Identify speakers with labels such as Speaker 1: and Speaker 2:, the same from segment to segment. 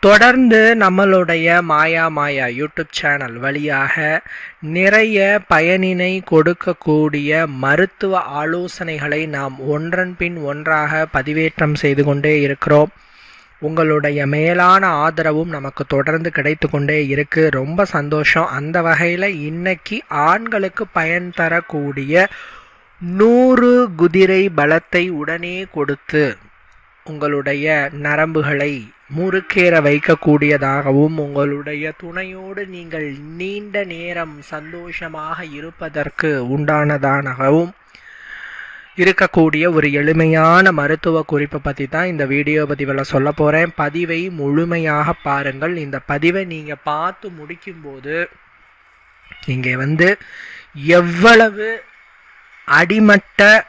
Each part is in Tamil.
Speaker 1: தொடர்ந்து நம்மளுடைய மாயா மாயா யூடியூப் சேனல் வழியாக நிறைய பயனினை கொடுக்கக்கூடிய மருத்துவ ஆலோசனைகளை நாம் ஒன்றன் பின் ஒன்றாக பதிவேற்றம் செய்து கொண்டே இருக்கிறோம். உங்களுடைய மேலான ஆதரவும் நமக்கு தொடர்ந்து கிடைத்து கொண்டே இருக்கு. ரொம்ப சந்தோஷம். அந்த வகையில் இன்னைக்கு ஆண்களுக்கு பயன் தரக்கூடிய நூறு குதிரை பலத்தை உடனே கொடுத்து உங்களுடைய நரம்புகளை முறுக்கேற வைக்கக்கூடியதாகவும் உங்களுடைய துணையோடு நீங்கள் நீண்ட நேரம் சந்தோஷமாக இருப்பதற்கு உண்டானதானாகவும் இருக்கக்கூடிய ஒரு எளிமையான மருத்துவ குறிப்பை பற்றி தான் இந்த வீடியோ பதிவில் சொல்ல போகிறேன் பதிவை முழுமையாக பாருங்கள். இந்த பதிவை நீங்கள் பார்த்து முடிக்கும்போது இங்கே வந்து எவ்வளவு அடிமட்ட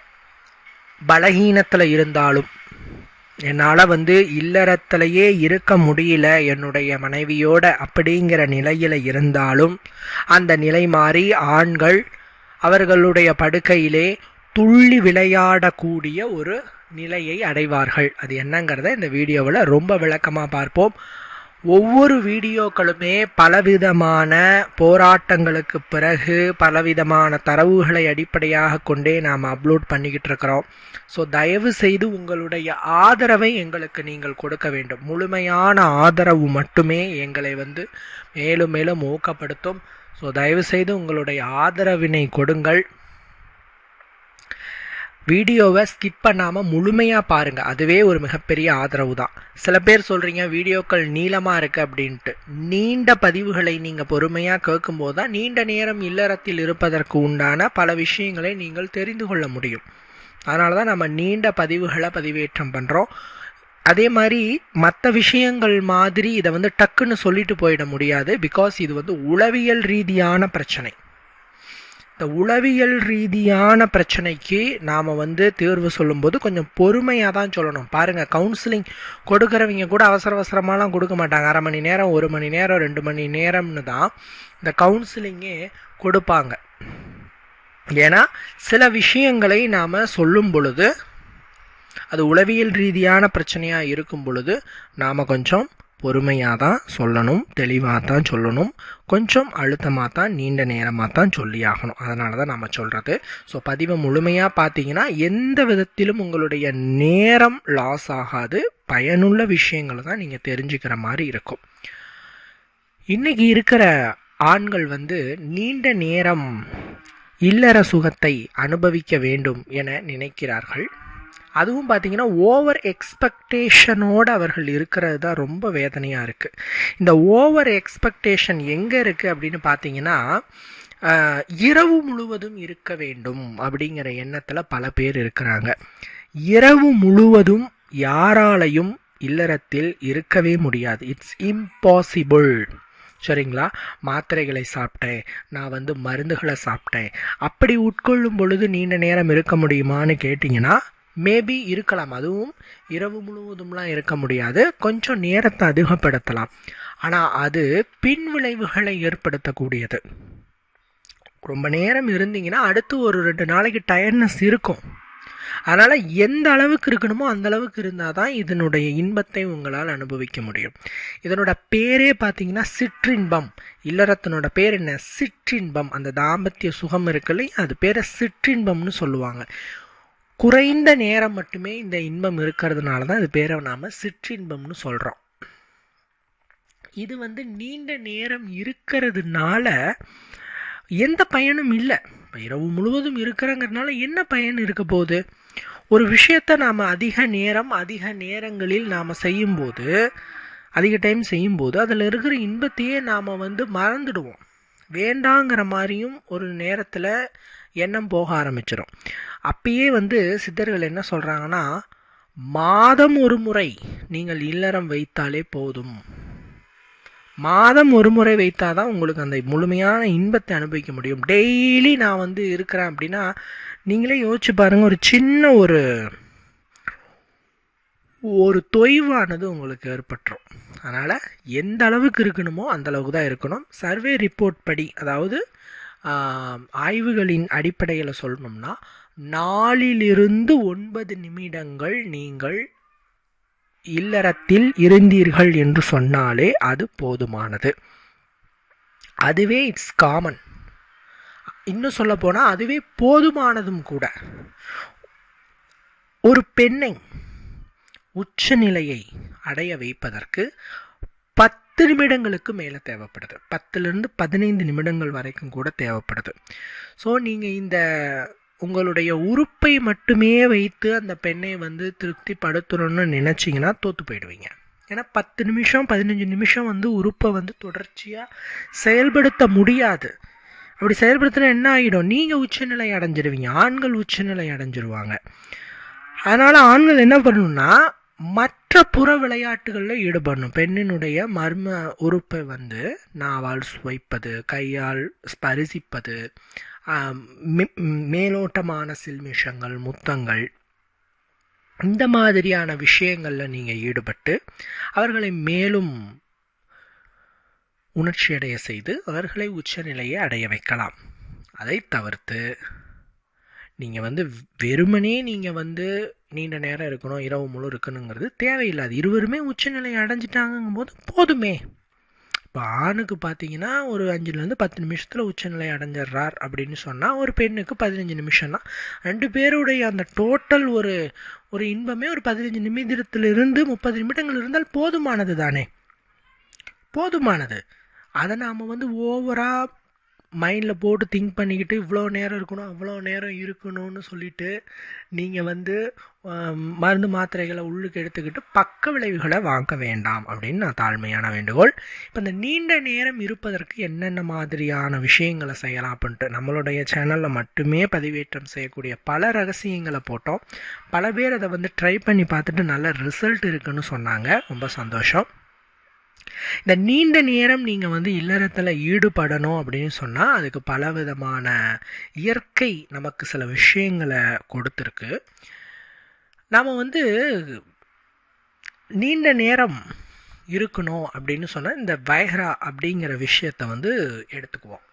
Speaker 1: பலகீனத்தில் இருந்தாலும் என்னால் வந்து இல்லறத்திலேயே இருக்க முடியல என்னுடைய மனைவியோட அப்படிங்கிற நிலையில் இருந்தாலும் அந்த நிலை மாறி ஆண்கள் அவர்களுடைய படுக்கையிலே துள்ளி விளையாடக்கூடிய ஒரு நிலையை அடைவார்கள். அது என்னங்கிறத இந்த வீடியோவில் ரொம்ப விளக்கமாக பார்ப்போம். ஒவ்வொரு வீடியோக்களுமே பலவிதமான போராட்டங்களுக்கு பிறகு பலவிதமான தரவுகளை அடிப்படையாக கொண்டே நாம் அப்லோட் பண்ணிக்கிட்டு இருக்கிறோம் ஸோ தயவு செய்து உங்களுடைய ஆதரவை எங்களுக்கு நீங்கள் கொடுக்க வேண்டும். முழுமையான ஆதரவு மட்டுமே எங்களை வந்து மேலும் மேலும் ஊக்கப்படுத்தும். ஸோ தயவு செய்து உங்களுடைய ஆதரவினை கொடுங்கள். வீடியோவை ஸ்கிப் பண்ணாமல் முழுமையாக பாருங்கள் அதுவே ஒரு மிகப்பெரிய ஆதரவு தான் சில பேர் சொல்கிறீங்க வீடியோக்கள் நீளமாக இருக்குது அப்படின்ட்டு. நீண்ட பதிவுகளை நீங்கள் பொறுமையாக கேட்கும்போது தான் நீண்ட நேரம் இல்லறத்தில் இருப்பதற்கு உண்டான பல விஷயங்களை நீங்கள் தெரிந்து கொள்ள முடியும். அதனால தான் நம்ம நீண்ட பதிவுகளை பதிவேற்றம் பண்ணுறோம் அதே மாதிரி மற்ற விஷயங்கள் மாதிரி இதை வந்து டக்குன்னு சொல்லிட்டு போயிட முடியாது. பிகாஸ் இது வந்து உளவியல் ரீதியான பிரச்சனை. இந்த உளவியல் ரீதியான பிரச்சனைக்கு நாம் வந்து தேர்வு சொல்லும்போது கொஞ்சம் பொறுமையாக தான் சொல்லணும். பாருங்கள் கவுன்சிலிங் கொடுக்குறவங்க கூட அவசர அவசரமாலாம் கொடுக்க மாட்டாங்க. அரை மணி நேரம் ஒரு மணி நேரம் ரெண்டு மணி நேரம்னு தான் இந்த கவுன்சிலிங்கே கொடுப்பாங்க. ஏன்னா சில விஷயங்களை நாம் சொல்லும் பொழுது அது உளவியல் ரீதியான பிரச்சனையாக இருக்கும் பொழுது நாம் கொஞ்சம் பொறுமையாக தான் சொல்லணும் தெளிவாக தான் சொல்லணும். கொஞ்சம் அழுத்தமாக தான் நீண்ட நேரமாக தான் சொல்லி ஆகணும் அதனால தான் நம்ம சொல்கிறது ஸோ பதிவை முழுமையாக பார்த்தீங்கன்னா எந்த விதத்திலும் உங்களுடைய நேரம் லாஸ் ஆகாது. பயனுள்ள விஷயங்களை தான் நீங்கள் தெரிஞ்சுக்கிற மாதிரி இருக்கும். இன்றைக்கி இருக்கிற ஆண்கள் வந்து நீண்ட நேரம் இல்லற சுகத்தை அனுபவிக்க வேண்டும் என நினைக்கிறார்கள். அதுவும் பார்த்தீங்கன்னா ஓவர் எக்ஸ்பெக்டேஷனோடு அவர்கள் இருக்கிறது தான் ரொம்ப வேதனையாக இருக்குது இந்த ஓவர் எக்ஸ்பெக்டேஷன் எங்கே இருக்குது அப்படின்னு பார்த்தீங்கன்னா இரவு முழுவதும் இருக்க வேண்டும் அப்படிங்கிற எண்ணத்தில் பல பேர் இருக்கிறாங்க. இரவு முழுவதும் யாராலையும் இல்லறத்தில் இருக்கவே முடியாது. இட்ஸ் இம்பாசிபிள் சரிங்களா? மாத்திரைகளை சாப்பிட்டேன். நான் வந்து மருந்துகளை சாப்பிட்டேன். அப்படி உட்கொள்ளும் பொழுது நீண்ட நேரம் இருக்க முடியுமான்னு கேட்டிங்கன்னா மேபி இருக்கலாம். அதுவும் இரவு முழுவதும்லாம் இருக்க முடியாது. கொஞ்சம் நேரத்தை அதிகப்படுத்தலாம். ஆனால் அது பின் விளைவுகளை ஏற்படுத்தக்கூடியது. ரொம்ப நேரம் இருந்தீங்கன்னா அடுத்து ஒரு ரெண்டு நாளைக்கு டயர்ட்னஸ் இருக்கும். அதனால் எந்த அளவுக்கு இருக்கணுமோ அந்த அளவுக்கு இருந்தால் தான் இதனுடைய இன்பத்தை உங்களால் அனுபவிக்க முடியும். இதனோட பேரே பார்த்தீங்கன்னா சிற்றின்பம். இல்லறத்தினோட பேர் என்ன? சிற்றின்பம். அந்த தாம்பத்திய சுகம் இருக்குல்ல அது பேரை சிற்றின்பம்னு சொல்லுவாங்க. குறைந்த நேரம் மட்டுமே இந்த இன்பம் இருக்கிறதுனால தான் இது பேரை நாம் சிற்றின்பம்னு சொல்கிறோம் இது வந்து நீண்ட நேரம் இருக்கிறதுனால எந்த பயனும் இல்லை. இரவு முழுவதும் இருக்கிறங்கிறதுனால என்ன பயன் இருக்க போகுது? ஒரு விஷயத்தை நாம் அதிக நேரம் அதிக நேரங்களில் நாம் செய்யும்போது அதிக டைம் செய்யும்போது அதில் இருக்கிற இன்பத்தையே நாம் வந்து மறந்துடுவோம். வேண்டாங்கிற மாதிரியும் ஒரு நேரத்தில் எண்ணம் போக ஆரம்பிச்சிடும் அப்பயே வந்து சித்தர்கள் என்ன சொல்கிறாங்கன்னா மாதம் ஒரு முறை நீங்கள் இல்லறம் வைத்தாலே போதும். மாதம் ஒரு முறை வைத்தால் தான் உங்களுக்கு அந்த முழுமையான இன்பத்தை அனுபவிக்க முடியும். டெய்லி நான் வந்து இருக்கிறேன் அப்படின்னா நீங்களே யோசிச்சு பாருங்கள் ஒரு சின்ன ஒரு ஒரு தொய்வானது உங்களுக்கு ஏற்பட்டுரும். அதனால் எந்த அளவுக்கு இருக்கணுமோ அந்த அளவுக்கு தான் இருக்கணும். சர்வே ரிப்போர்ட் படி அதாவது ஆய்வுகளின் அடிப்படையில் சொல்லணும்னா நாலிலிருந்து ஒன்பது நிமிடங்கள் நீங்கள் இல்லறத்தில் இருந்தீர்கள் என்று சொன்னாலே அது போதுமானது. அதுவே இட்ஸ் காமன் இன்னும் சொல்ல போனால் அதுவே போதுமானதும் கூட. ஒரு பெண்ணை உச்சநிலையை அடைய வைப்பதற்கு பத்து பத்து நிமிடங்களுக்கு மேலே தேவைப்படுது. பத்துலேருந்து பதினைந்து நிமிடங்கள் வரைக்கும் கூட தேவைப்படுது. ஸோ நீங்கள் இந்த உங்களுடைய உறுப்பை மட்டுமே வைத்து அந்த பெண்ணை வந்து திருப்திப்படுத்தணும்னு நினச்சிங்கன்னா தோற்று போயிடுவீங்க. ஏன்னா பத்து நிமிஷம் பதினஞ்சு நிமிஷம் வந்து உறுப்பை வந்து தொடர்ச்சியாக செயல்படுத்த முடியாது. அப்படி செயல்படுத்தினா என்ன ஆகிடும் நீங்கள் உச்சநிலை அடைஞ்சிருவீங்க. ஆண்கள் உச்சநிலை அடைஞ்சிருவாங்க. அதனால் ஆண்கள் என்ன பண்ணணும்னா மற்ற புற விளையாட்டுகளில் ஈடுபடணும். பெண்ணினுடைய மர்ம உறுப்பை வந்து நாவால் சுவைப்பது கையால் ஸ்பரிசிப்பது மேலோட்டமான சில்மிஷங்கள் முத்தங்கள் இந்த மாதிரியான விஷயங்களில் நீங்கள் ஈடுபட்டு அவர்களை மேலும் உணர்ச்சியடைய செய்து அவர்களை உச்சநிலையை அடைய வைக்கலாம். அதை தவிர்த்து நீங்கள் வந்து வெறுமனே நீங்கள் வந்து நீண்ட நேரம் இருக்கணும் இரவு முழு இருக்கணுங்கிறது தேவையில்லாது. இருவருமே உச்சநிலை அடைஞ்சிட்டாங்கும் போது போதுமே. இப்போ ஆணுக்கு பார்த்தீங்கன்னா ஒரு அஞ்சுலேருந்து பத்து நிமிஷத்தில் உச்சநிலை அடைஞ்சிடுறார் அப்படின்னு சொன்னால் ஒரு பெண்ணுக்கு பதினஞ்சு நிமிஷம் தான். ரெண்டு பேருடைய அந்த டோட்டல் ஒரு ஒரு இன்பமே ஒரு பதினஞ்சு நிமிடத்திலிருந்து முப்பது நிமிடங்கள் இருந்தால் போதுமானது தானே? போதுமானது. அதை நாம் வந்து ஓவராக மைண்டில் போட்டு திங்க் பண்ணிக்கிட்டு இவ்வளோ நேரம் இருக்கணும் அவ்வளோ நேரம் இருக்கணும்னு சொல்லிட்டு நீங்கள் வந்து மருந்து மாத்திரைகளை உள்ளுக்கு எடுத்துக்கிட்டு பக்க விளைவுகளை வாங்க வேண்டாம் அப்படின்னு நான் தாழ்மையான வேண்டுகோள். இப்போ இந்த நீண்ட நேரம் இருப்பதற்கு என்னென்ன மாதிரியான விஷயங்களை செய்யலாம் அப்படின்ட்டு நம்மளுடைய சேனலில் மட்டுமே பதிவேற்றம் செய்யக்கூடிய பல ரகசியங்களை போட்டோம். பல பேர் அதை வந்து ட்ரை பண்ணி பார்த்துட்டு நல்ல ரிசல்ட் இருக்குன்னு சொன்னாங்க. ரொம்ப சந்தோஷம். இந்த நீண்ட நேரம் நீங்கள் வந்து இல்லறத்தில் ஈடுபடணும் அப்படின்னு சொன்னால் அதுக்கு பல விதமான இயற்கை நமக்கு சில விஷயங்களை கொடுத்துருக்கு. நாம் வந்து நீண்ட நேரம் இருக்கணும் அப்படின்னு சொன்னால் இந்த வைஹரா அப்படிங்கிற விஷயத்தை வந்து எடுத்துக்குவோம்.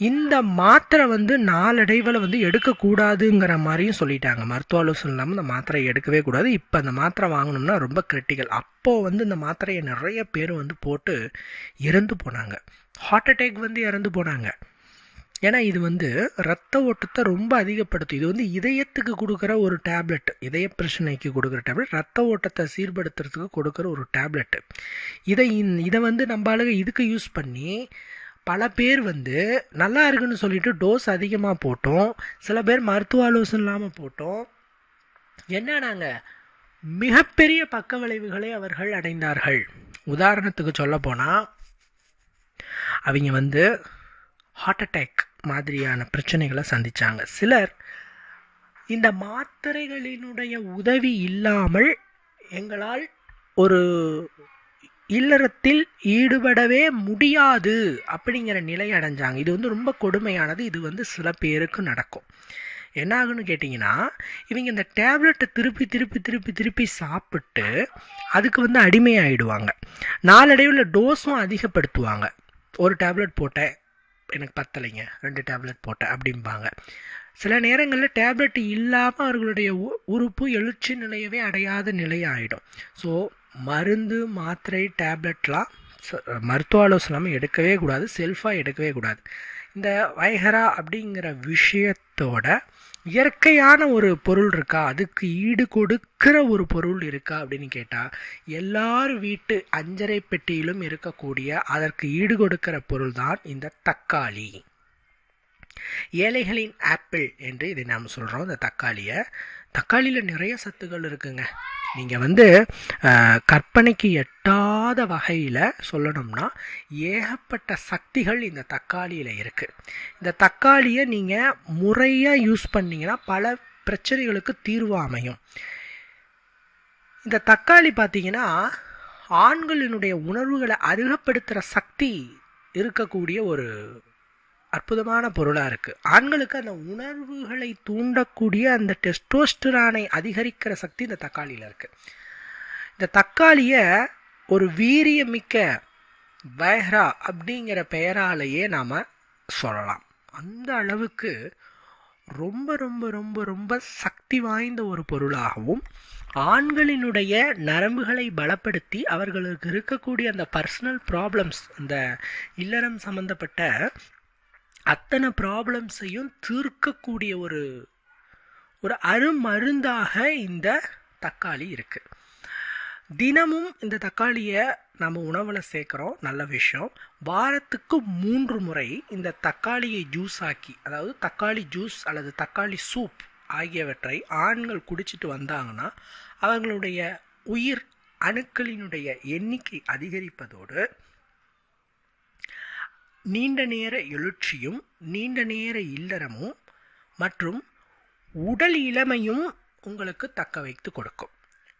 Speaker 1: இந்த மாத்திரை வந்து நாளடைவில் வந்து எடுக்கக்கூடாதுங்கிற மாதிரியும் சொல்லிட்டாங்க. மருத்துவ ஆலோசனை இல்லாமல் இந்த மாத்திரையை எடுக்கவே கூடாது. இப்போ அந்த மாத்திரை வாங்கணும்னா ரொம்ப கிரிட்டிக்கல் அப்போது வந்து இந்த மாத்திரையை நிறைய பேர் வந்து போட்டு இறந்து போனாங்க. ஹார்ட் அட்டேக் வந்து இறந்து போனாங்க. ஏன்னா இது வந்து ரத்த ஓட்டத்தை ரொம்ப அதிகப்படுத்தும். இது வந்து இதயத்துக்கு கொடுக்குற ஒரு டேப்லெட் இதய பிரச்சனைக்கு கொடுக்குற டேப்லெட் ரத்த ஓட்டத்தை சீர்படுத்துறதுக்கு கொடுக்குற ஒரு டேப்லெட். இதை இன் இதை வந்து நம்ம ஆளுங்க இதுக்கு யூஸ் பண்ணி பல பேர் வந்து நல்லா இருக்குன்னு சொல்லிட்டு டோஸ் அதிகமாக போட்டோம். சில பேர் மருத்துவ ஆலோசனை இல்லாமல் போட்டோம். என்னன்னாங்க மிகப்பெரிய பக்க விளைவுகளை அவர்கள் அடைந்தார்கள். உதாரணத்துக்கு சொல்ல போனால் அவங்க வந்து ஹார்ட் அட்டாக் மாதிரியான பிரச்சனைகளை சந்தித்தாங்க சிலர் இந்த மாத்திரைகளினுடைய உதவி இல்லாமல் எங்களால் ஒரு இல்லறத்தில் ஈடுபடவே முடியாது அப்படிங்கிற நிலை அடைஞ்சாங்க. இது வந்து ரொம்ப கொடுமையானது. இது வந்து சில பேருக்கு நடக்கும். என்ன ஆகுன்னு கேட்டிங்கன்னா இவங்க இந்த டேப்லெட்டை திருப்பி திருப்பி திருப்பி திருப்பி சாப்பிட்டு அதுக்கு வந்து அடிமையாகிடுவாங்க நாளடைவில் டோஸும் அதிகப்படுத்துவாங்க. ஒரு டேப்லெட் போட்டேன் எனக்கு பத்தலைங்க ரெண்டு டேப்லெட் போட்டேன் அப்படிம்பாங்க. சில நேரங்களில் டேப்லெட் இல்லாமல் அவர்களுடைய உ- உறுப்பு எழுச்சி நிலையவே அடையாத நிலை ஆகிடும் ஸோ மருந்து மாத்திரை டேப்லெட்லாம் மருத்துவ ஆலோசனை எடுக்கவே கூடாது செல்ஃபாக எடுக்கவே கூடாது. இந்த வைகரா அப்படிங்கிற விஷயத்தோட இயற்கையான ஒரு பொருள் இருக்கா? அதுக்கு ஈடு கொடுக்கிற ஒரு பொருள் இருக்கா அப்படின்னு கேட்டால் எல்லார் வீட்டு அஞ்சரை பெட்டியிலும் இருக்கக்கூடிய அதற்கு ஈடு கொடுக்கிற பொருள் தான் இந்த தக்காளி. ஏழைகளின் ஆப்பிள் என்று இதை நாம் சொல்கிறோம் இந்த தக்காளியை தக்காளியில் நிறைய சத்துக்கள் இருக்குங்க. நீங்கள் வந்து கற்பனைக்கு எட்டாத வகையில் சொல்லணும்னா ஏகப்பட்ட சக்திகள் இந்த தக்காளியில் இருக்குது இந்த தக்காளியை நீங்கள் முறையாக யூஸ் பண்ணிங்கன்னா பல பிரச்சனைகளுக்கு தீர்வு அமையும். இந்த தக்காளி பார்த்தீங்கன்னா ஆண்களினுடைய உணர்வுகளை அதிகப்படுத்துகிற சக்தி இருக்கக்கூடிய ஒரு அற்புதமான பொருளாக இருக்குது ஆண்களுக்கு அந்த உணர்வுகளை தூண்டக்கூடிய அந்த டெஸ்டோஸ்டரானை அதிகரிக்கிற சக்தி இந்த தக்காளியில் இருக்குது இந்த தக்காளியை ஒரு வீரியமிக்க வைஹ்ரா அப்படிங்கிற பெயராலேயே நாம் சொல்லலாம். அந்த அளவுக்கு ரொம்ப ரொம்ப ரொம்ப ரொம்ப சக்தி வாய்ந்த ஒரு பொருளாகவும் ஆண்களினுடைய நரம்புகளை பலப்படுத்தி அவர்களுக்கு இருக்கக்கூடிய அந்த பர்சனல் ப்ராப்ளம்ஸ் அந்த இல்லறம் சம்பந்தப்பட்ட அத்தனை ப்ராப்ளம்ஸையும் தீர்க்கக்கூடிய ஒரு ஒரு அருமருந்தாக இந்த தக்காளி இருக்குது தினமும் இந்த தக்காளியை நம்ம உணவில் சேர்க்குறோம் நல்ல விஷயம். வாரத்துக்கு மூன்று முறை இந்த தக்காளியை ஜூஸ் ஆக்கி அதாவது தக்காளி ஜூஸ் அல்லது தக்காளி சூப் ஆகியவற்றை ஆண்கள் குடிச்சிட்டு வந்தாங்கன்னா அவர்களுடைய உயிர் அணுக்களினுடைய எண்ணிக்கை அதிகரிப்பதோடு நீண்ட நேர எழுச்சியும் நீண்ட நேர இல்லறமும் மற்றும் உடல் இளமையும் உங்களுக்கு தக்க வைத்து கொடுக்கும்.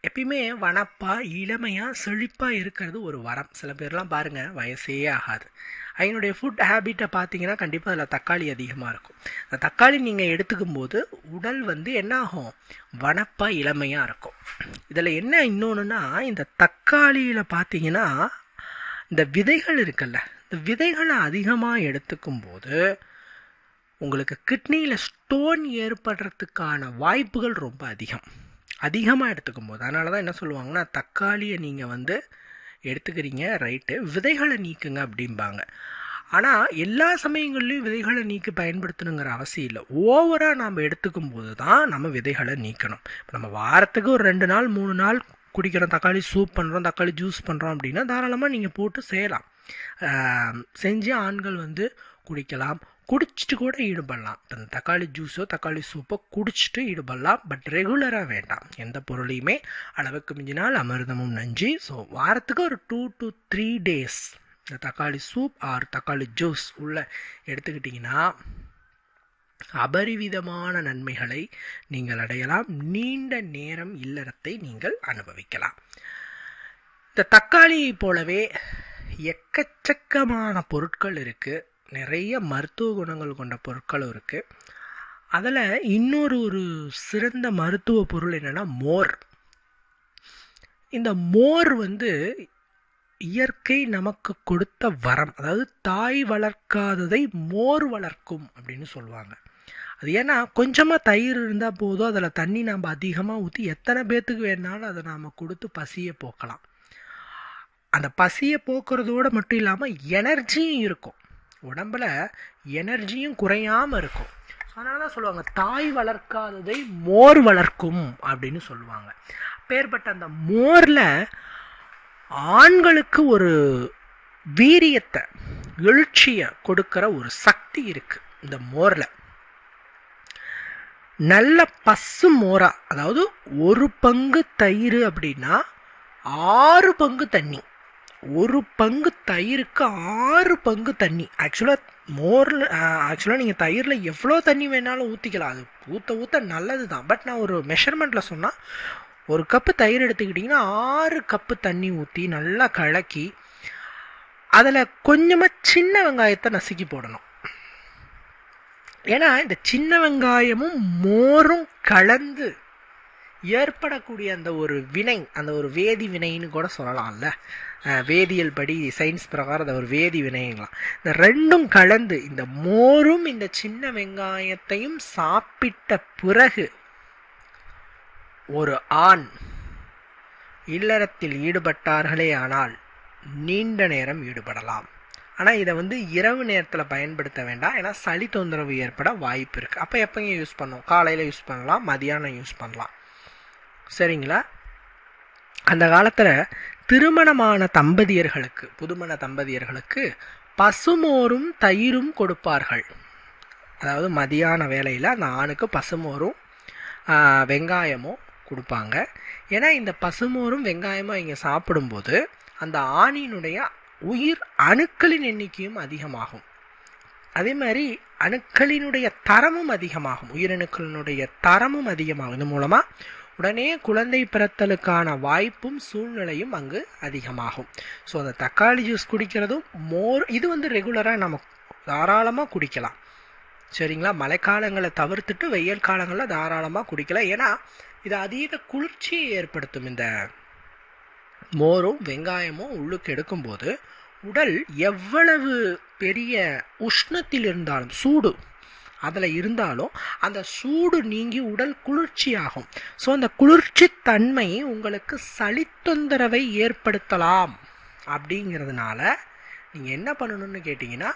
Speaker 1: எப்பயுமே வனப்பாக இளமையாக செழிப்பாக இருக்கிறது ஒரு வரம். சில பேர்லாம் பாருங்கள் வயசே ஆகாது. அதனுடைய ஃபுட் ஹேபிட்டை பார்த்தீங்கன்னா கண்டிப்பாக அதில் தக்காளி அதிகமாக இருக்கும். அந்த தக்காளி நீங்கள் எடுத்துக்கும் போது உடல் வந்து என்ன ஆகும் இளமையாக இருக்கும். இதில் என்ன இன்னொன்றுனா இந்த தக்காளியில் பார்த்தீங்கன்னா இந்த விதைகள் இருக்குல்ல விதைகளை அதிகமாக எடுத்துக்கும் போது உங்களுக்கு கிட்னியில் ஸ்டோன் ஏற்படுறதுக்கான வாய்ப்புகள் ரொம்ப அதிகம். அதிகமாக எடுத்துக்கும் போது அதனால தான் என்ன சொல்லுவாங்கன்னா தக்காளியை நீங்கள் வந்து எடுத்துக்கிறீங்க ரைட்டு விதைகளை நீக்குங்க அப்படிம்பாங்க. ஆனால் எல்லா சமயங்கள்லையும் விதைகளை நீக்கி பயன்படுத்தணுங்கிற அவசியம் இல்லை. ஓவராக நாம் எடுத்துக்கும் போது தான் நம்ம விதைகளை நீக்கணும். இப்போ நம்ம வாரத்துக்கு ஒரு ரெண்டு நாள் மூணு நாள் குடிக்கிறோம் தக்காளி சூப் பண்ணுறோம் தக்காளி ஜூஸ் பண்ணுறோம் அப்படின்னா தாராளமாக நீங்கள் போட்டு செய்யலாம். செஞ்சு ஆண்கள் வந்து குடிக்கலாம். குடிச்சிட்டு கூட ஈடுபடலாம். அந்த இந்த தக்காளி ஜூஸோ தக்காளி சூப்போ குடிச்சிட்டு ஈடுபடலாம். பட் ரெகுலராக வேண்டாம். எந்த பொருளையுமே அளவுக்கு மிஞ்சினால் அமிர்தமும் நஞ்சு. ஸோ வாரத்துக்கு ஒரு டூ டு த்ரீ டேஸ் இந்த தக்காளி சூப் ஆர் தக்காளி ஜூஸ் உள்ள எடுத்துக்கிட்டிங்கன்னா அபரிவிதமான நன்மைகளை நீங்கள் அடையலாம். நீண்ட நேரம் இல்லறத்தை நீங்கள் அனுபவிக்கலாம். இந்த தக்காளியை போலவே எக்கச்சக்கமான பொருட்கள் இருக்குது நிறைய மருத்துவ குணங்கள் கொண்ட பொருட்களும் இருக்குது அதில் இன்னொரு ஒரு சிறந்த மருத்துவ பொருள் என்னென்னா மோர். இந்த மோர் வந்து இயற்கை நமக்கு கொடுத்த வரம். அதாவது தாய் வளர்க்காததை மோர் வளர்க்கும் அப்படின்னு சொல்லுவாங்க. அது ஏன்னா கொஞ்சமாக தயிர் இருந்தால் போதும் அதில் தண்ணி நம்ம அதிகமாக ஊற்றி எத்தனை பேர்த்துக்கு வேணாலும் அதை நாம் கொடுத்து பசியை போக்கலாம். அந்த பசியை போக்குறதோடு மட்டும் இல்லாமல் எனர்ஜியும் இருக்கும். உடம்புல எனர்ஜியும் குறையாமல் இருக்கும். அதனால தான் சொல்லுவாங்க தாய் வளர்க்காததை மோர் வளர்க்கும் அப்படின்னு சொல்லுவாங்க. பேர்பட்ட அந்த மோரில் ஆண்களுக்கு ஒரு வீரியத்தை எழுச்சியை கொடுக்குற ஒரு சக்தி இருக்குது இந்த மோரில். நல்ல பசு மோரா அதாவது ஒரு பங்கு தயிர் அப்படின்னா ஆறு பங்கு தண்ணி. ஒரு பங்கு தயிருக்கு ஆறு பங்கு தண்ணி. ஆக்சுவலாக மோரில் ஆக்சுவலாக நீங்கள் தயிரில் எவ்வளோ தண்ணி வேணாலும் ஊற்றிக்கலாம் அது ஊற்ற ஊற்ற நல்லது தான் பட் நான் ஒரு மெஷர்மெண்ட்டில் சொன்னால் ஒரு கப்பு தயிர் எடுத்துக்கிட்டிங்கன்னா ஆறு கப்பு தண்ணி ஊற்றி நல்லா கலக்கி அதில் கொஞ்சமாக சின்ன வெங்காயத்தை நசுக்கி போடணும். ஏன்னா இந்த சின்ன வெங்காயமும் மோரும் கலந்து ஏற்படக்கூடிய அந்த ஒரு வினை அந்த ஒரு வேதி வினைன்னு கூட சொல்லலாம்ல. வேதியியல் படி சயின்ஸ் பிரகாரம் அந்த ஒரு வேதி வினைங்களாம். இந்த ரெண்டும் கலந்து இந்த மோரும் இந்த சின்ன வெங்காயத்தையும் சாப்பிட்ட பிறகு ஒரு ஆண் இல்லறத்தில் ஈடுபட்டார்களே ஆனால் நீண்ட நேரம் ஈடுபடலாம். ஆனால் இதை வந்து இரவு நேரத்தில் பயன்படுத்த வேண்டாம். ஏன்னா சளி தொந்தரவு ஏற்பட வாய்ப்பு இருக்குது அப்போ எப்போங்க யூஸ் பண்ணும் காலையில் யூஸ் பண்ணலாம் மதியானம் யூஸ் பண்ணலாம். சரிங்களா? அந்த காலத்தில் திருமணமான தம்பதியர்களுக்கு புதுமண தம்பதியர்களுக்கு பசுமோரும் தயிரும் கொடுப்பார்கள். அதாவது மதியான வேலையில் அந்த ஆணுக்கு பசுமோரும் வெங்காயமும் கொடுப்பாங்க. ஏன்னா இந்த பசுமோரும் வெங்காயமும் இங்கே சாப்பிடும்போது அந்த ஆணினுடைய உயிர் அணுக்களின் எண்ணிக்கையும் அதிகமாகும். அதே மாதிரி அணுக்களினுடைய தரமும் அதிகமாகும். உயிரணுக்களினுடைய தரமும் அதிகமாகும் இது மூலமாக உடனே குழந்தை பிறத்தலுக்கான வாய்ப்பும் சூழ்நிலையும் அங்கு அதிகமாகும். ஸோ அந்த தக்காளி ஜூஸ் குடிக்கிறதும் மோர் இது வந்து ரெகுலராக நம்ம தாராளமாக குடிக்கலாம். சரிங்களா? மழைக்காலங்களை தவிர்த்துட்டு வெயில் காலங்களில் தாராளமாக குடிக்கலாம். ஏன்னா இது அதீத குளிர்ச்சியை ஏற்படுத்தும் இந்த மோரும் வெங்காயமும் உள்ளுக்கு எடுக்கும்போது உடல் எவ்வளவு பெரிய உஷ்ணத்தில் இருந்தாலும் சூடு அதில் இருந்தாலும் அந்த சூடு நீங்கி உடல் குளிர்ச்சியாகும். ஸோ அந்த குளிர்ச்சி தன்மை உங்களுக்கு சளித்தொந்தரவை ஏற்படுத்தலாம் அப்படிங்கிறதுனால நீங்கள் என்ன பண்ணணும்னு கேட்டிங்கன்னா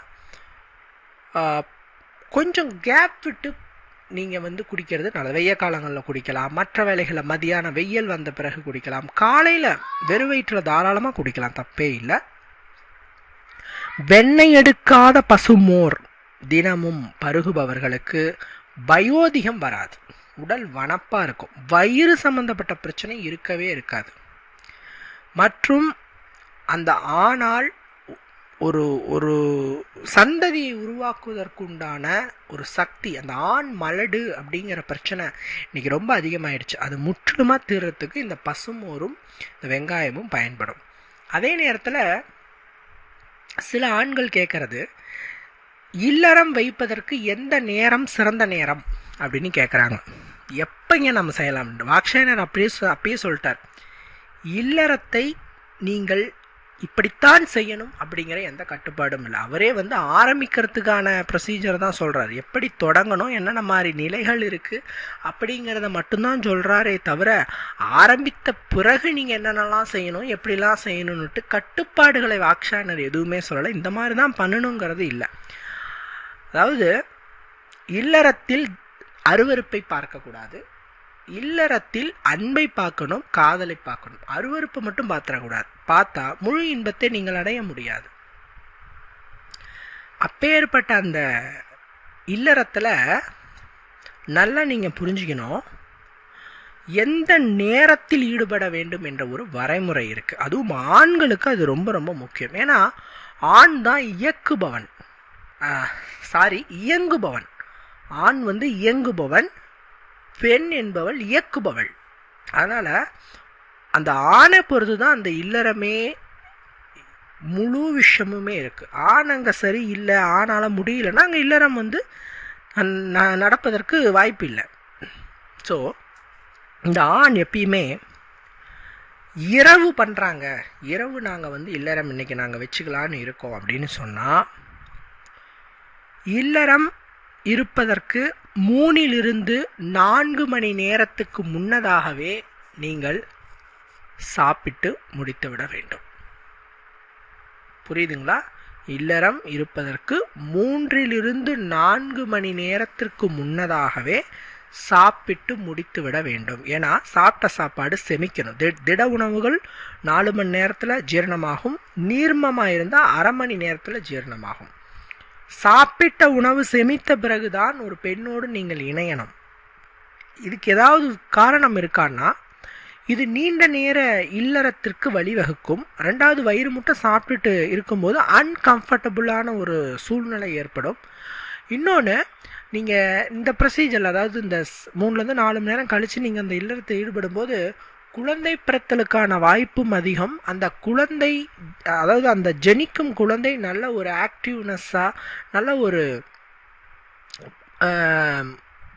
Speaker 1: கொஞ்சம் கேப் விட்டு நீங்கள் வந்து குடிக்கிறது நல்லது. வெய்ய காலங்களில் குடிக்கலாம். மற்ற வேலைகளை மதியானம் வெயில் வந்த பிறகு குடிக்கலாம். காலையில் வெறும் வயிற்றில் தாராளமாக குடிக்கலாம். தப்பே இல்லை. வெண்ணெய் எடுக்காத பசுமோர் தினமும் பருகுபவர்களுக்கு வயோதிகம் வராது. உடல் வனப்பாக இருக்கும். வயிறு சம்பந்தப்பட்ட பிரச்சனை இருக்கவே இருக்காது. மற்றும் அந்த ஆணால் ஒரு ஒரு சந்ததியை உருவாக்குவதற்குண்டான ஒரு சக்தி அந்த ஆண் மலடு அப்படிங்கிற பிரச்சனை இன்னைக்கு ரொம்ப அதிகமாயிடுச்சு. அது முற்றிலுமாக தீர்றதுக்கு இந்த பசுமோரும் இந்த வெங்காயமும் பயன்படும். அதே நேரத்தில் சில ஆண்கள் கேட்கறது இல்லறம் வைப்பதற்கு எந்த நேரம் சிறந்த நேரம்? அப்படின்னு கேட்குறாங்க எப்பங்க நம்ம செய்யலாம்? வாக்ஷாயனர் அப்படியே அப்பயே சொல்லிட்டார். இல்லறத்தை நீங்கள் இப்படித்தான் செய்யணும் அப்படிங்கிற எந்த கட்டுப்பாடும் இல்லை. அவரே வந்து ஆரம்பிக்கிறதுக்கான ப்ரொசீஜர் தான் சொல்கிறார் எப்படி தொடங்கணும் என்னென்ன மாதிரி நிலைகள் இருக்குது அப்படிங்கிறத மட்டும்தான் சொல்கிறாரே தவிர ஆரம்பித்த பிறகு நீங்கள் என்னென்னலாம் செய்யணும் எப்படிலாம் செய்யணும்னுட்டு கட்டுப்பாடுகளை வாக்ஷானர் எதுவுமே சொல்லலை. இந்த மாதிரி தான் பண்ணணுங்கிறது இல்லை. அதாவது இல்லறத்தில் அருவறுப்பை பார்க்கக்கூடாது. இல்லறத்தில் அன்பை பார்க்கணும் காதலை பார்க்கணும். அருவறுப்பு மட்டும் பார்த்துடக்கூடாது. பார்த்தா முழு இன்பத்தை நீங்கள் அடைய முடியாது. அப்பேற்பட்ட அந்த இல்லறத்தில் நல்லா நீங்கள் புரிஞ்சுக்கணும். எந்த நேரத்தில் ஈடுபட வேண்டும் என்ற ஒரு வரைமுறை இருக்குது அதுவும் ஆண்களுக்கு அது ரொம்ப ரொம்ப முக்கியம். ஏன்னா ஆண் தான் இயக்குபவன். சாரி இயங்குபவன். ஆண் வந்து இயங்குபவன். பெண் என்பவள் இயக்குபவள். அதனால் அந்த ஆணை பொறுத்து தான் அந்த இல்லறமே முழு விஷயமுமே இருக்குது ஆண் அங்கே சரி இல்லை ஆணால் முடியலன்னா அங்கே இல்லறம் வந்து நடப்பதற்கு வாய்ப்பு இல்லை. ஸோ இந்த ஆண் எப்பயுமே இரவு பண்ணுறாங்க இரவு நாங்கள் வந்து இல்லறம் இன்னைக்கு நாங்கள் வச்சுக்கலான்னு இருக்கோம் அப்படின்னு சொன்னால் இல்லறம் இருப்பதற்கு மூணிலிருந்து நான்கு மணி நேரத்துக்கு முன்னதாகவே நீங்கள் சாப்பிட்டு முடித்துவிட வேண்டும். புரியுதுங்களா? இல்லறம் இருப்பதற்கு மூன்றிலிருந்து நான்கு மணி நேரத்திற்கு முன்னதாகவே சாப்பிட்டு முடித்து விட வேண்டும். ஏன்னா சாப்பிட்ட சாப்பாடு செமிக்கணும். திட உணவுகள் நாலு மணி நேரத்தில் ஜீரணமாகும். நீர்மமாக இருந்தால் அரை மணி நேரத்தில் ஜீரணமாகும். சாப்பிட்ட உணவு செமித்த பிறகுதான் ஒரு பெண்ணோடு நீங்கள் இணையணும். இதுக்கு ஏதாவது காரணம் இருக்கான்னா இது நீண்ட நேர இல்லறத்திற்கு வழிவகுக்கும். ரெண்டாவது வயிறு முட்டை சாப்பிட்டுட்டு இருக்கும்போது அன்கம்ஃபர்டபுளான ஒரு சூழ்நிலை ஏற்படும். இன்னொன்று நீங்கள் இந்த ப்ரொசீஜர் அதாவது இந்த மூணுலேருந்து நாலு மணி நேரம் கழித்து நீங்கள் அந்த இல்லறத்தை ஈடுபடும் போது குழந்தை பிறத்தலுக்கான வாய்ப்பும் அதிகம். அந்த குழந்தை அதாவது அந்த ஜெனிக்கும் குழந்தை நல்ல ஒரு ஆக்டிவ்னஸ்ஸாக நல்ல ஒரு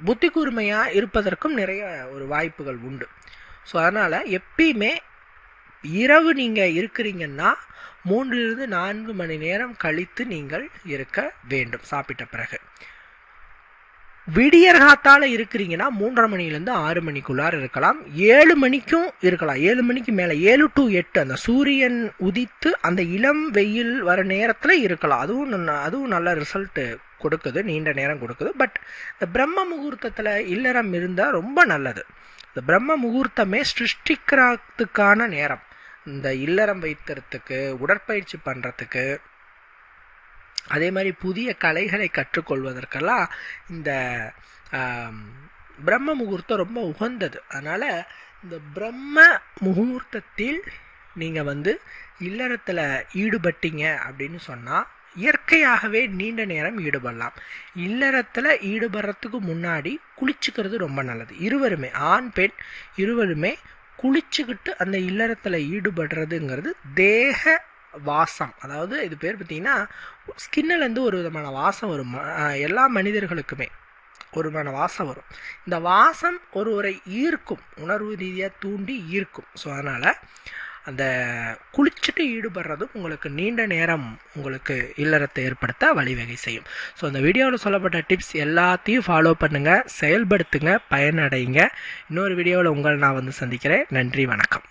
Speaker 1: புத்தி கூர்மையாக இருப்பதற்கும் நிறைய ஒரு வாய்ப்புகள் உண்டு. ஸோ அதனால் எப்பயுமே இரவு நீங்கள் இருக்கிறீங்கன்னா மூன்றிலிருந்து நான்கு மணி நேரம் கழித்து நீங்கள் இருக்க வேண்டும் சாப்பிட்ட பிறகு. விடியற்காத்தால இருக்கிறீங்கன்னா மூன்றரை மணிலேருந்து ஆறு மணிக்குள்ளார இருக்கலாம். ஏழு மணிக்கும் இருக்கலாம். ஏழு மணிக்கு மேலே ஏழு டு எட்டு அந்த சூரியன் உதித்து அந்த இளம் வெயில் வர நேரத்தில் இருக்கலாம். அதுவும் அதுவும் நல்ல ரிசல்ட்டு கொடுக்குது நீண்ட நேரம் கொடுக்குது. பட் இந்த பிரம்ம முகூர்த்தத்தில் இல்லறம் இருந்தால் ரொம்ப நல்லது. இந்த பிரம்ம முகூர்த்தமே சிருஷ்டிக்கிறதுக்கான நேரம். இந்த இல்லறம் வைத்துறதுக்கு உடற்பயிற்சி பண்ணுறதுக்கு அதே மாதிரி புதிய கலைகளை கற்றுக்கொள்வதற்கெல்லாம் இந்த பிரம்ம முகூர்த்தம் ரொம்ப உகந்தது. அதனால் இந்த பிரம்ம முகூர்த்தத்தில் நீங்கள் வந்து இல்லறத்தில் ஈடுபட்டீங்க அப்படின்னு சொன்னால் இயற்கையாகவே நீண்ட நேரம் ஈடுபடலாம். இல்லறத்தில் ஈடுபடுறதுக்கு முன்னாடி குளிச்சுக்கிறது ரொம்ப நல்லது. இருவருமே ஆண் பெண் இருவருமே குளிச்சுக்கிட்டு அந்த இல்லறத்தில் ஈடுபடுறதுங்கிறது தேக வாசம். அதாவது இது பேர் பார்த்தீங்கன்னா ஸ்கின்னிலேருந்து ஒரு விதமான வாசம் வரும். எல்லா மனிதர்களுக்குமே ஒரு விதமான வாசம் வரும். இந்த வாசம் ஒருவரை ஈர்க்கும் உணர்வு ரீதியாக தூண்டி ஈர்க்கும். ஸோ அதனால் அந்த குளிச்சுட்டு ஈடுபடுறதும் உங்களுக்கு நீண்ட நேரம் உங்களுக்கு இல்லறத்தை ஏற்படுத்த வழிவகை செய்யும். ஸோ அந்த வீடியோவில் சொல்லப்பட்ட டிப்ஸ் எல்லாத்தையும் ஃபாலோ பண்ணுங்கள் செயல்படுத்துங்க பயனடைங்க. இன்னொரு வீடியோவில் உங்களை நான் வந்து சந்திக்கிறேன். நன்றி வணக்கம்.